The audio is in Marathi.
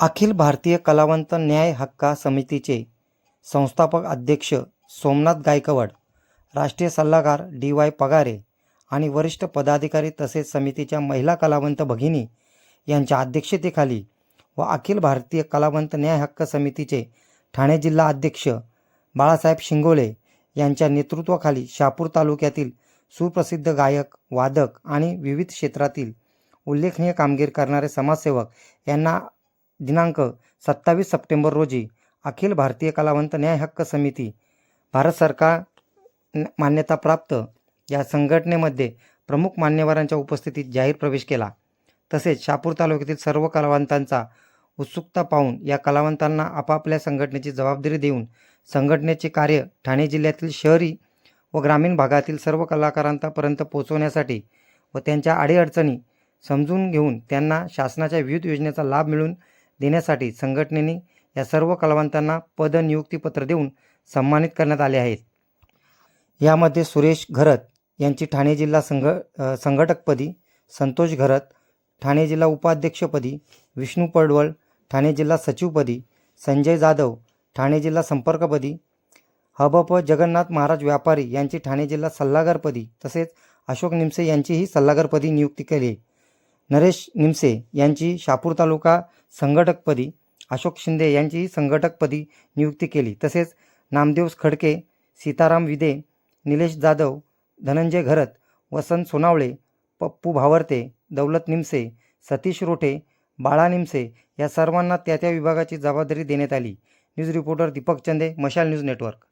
अखिल भारतीय कलावंत न्याय हक्का समितीचे संस्थापक अध्यक्ष सोमनाथ गायकवाड राष्ट्रीय सल्लागार डी वाय पगारे आणि वरिष्ठ पदाधिकारी तसेच समितीच्या महिला कलावंत भगिनी यांच्या अध्यक्षतेखाली व अखिल भारतीय कलावंत न्याय हक्क समितीचे ठाणे जिल्हा अध्यक्ष बाळासाहेब शिंगोले यांच्या नेतृत्वाखाली शापूर तालुक्यातील सुप्रसिद्ध गायक वादक आणि विविध क्षेत्रातील उल्लेखनीय कामगिरी करणारे समाजसेवक यांना दिनांक सत्तावीस सप्टेंबर रोजी अखिल भारतीय कलावंत न्याय हक्क समिती भारत सरकार मान्यताप्राप्त या संघटनेमध्ये प्रमुख मान्यवरांच्या उपस्थितीत जाहीर प्रवेश केला. तसेच शापूर तालुक्यातील सर्व कलावंतांचा उत्सुकता पाहून या कलावंतांना आपापल्या संघटनेची जबाबदारी देऊन संघटनेचे कार्य ठाणे जिल्ह्यातील शहरी व ग्रामीण भागातील सर्व कलाकारांपर्यंत पोहोचवण्यासाठी व त्यांच्या अडीअडचणी समजून घेऊन त्यांना शासनाच्या विविध योजनेचा लाभ मिळून देण्यासाठी संघटनेने या सर्व कलावंतांना पदनियुक्तीपत्र देऊन सन्मानित करण्यात आले आहेत यामध्ये सुरेश घरत यांची ठाणे जिल्हा संघ संघटकपदी संतोष घरत ठाणे जिल्हा उपाध्यक्षपदी विष्णू पडवळ ठाणे जिल्हा सचिवपदी संजय जाधव ठाणे जिल्हा संपर्कपदी हबप जगन्नाथ महाराज व्यापारी यांची ठाणे जिल्हा सल्लागारपदी तसेच अशोक निमसे यांचीही सल्लागारपदी नियुक्ती केली आहे. नरेश निमसे यांची शापूर तालुका संघटकपदी अशोक शिंदे यांची संघटकपदी नियुक्ती केली. तसेच नामदेव खडके सीताराम विदे निलेश जाधव धनंजय घरत वसंत सोनावळे पप्पू भावर्ते दौलत निमसे सतीश रोठे बाळा निमसे या सर्वांना त्या त्या विभागाची जबाबदारी देण्यात आली. न्यूज रिपोर्टर दीपक चंदे मशाल न्यूज नेटवर्क.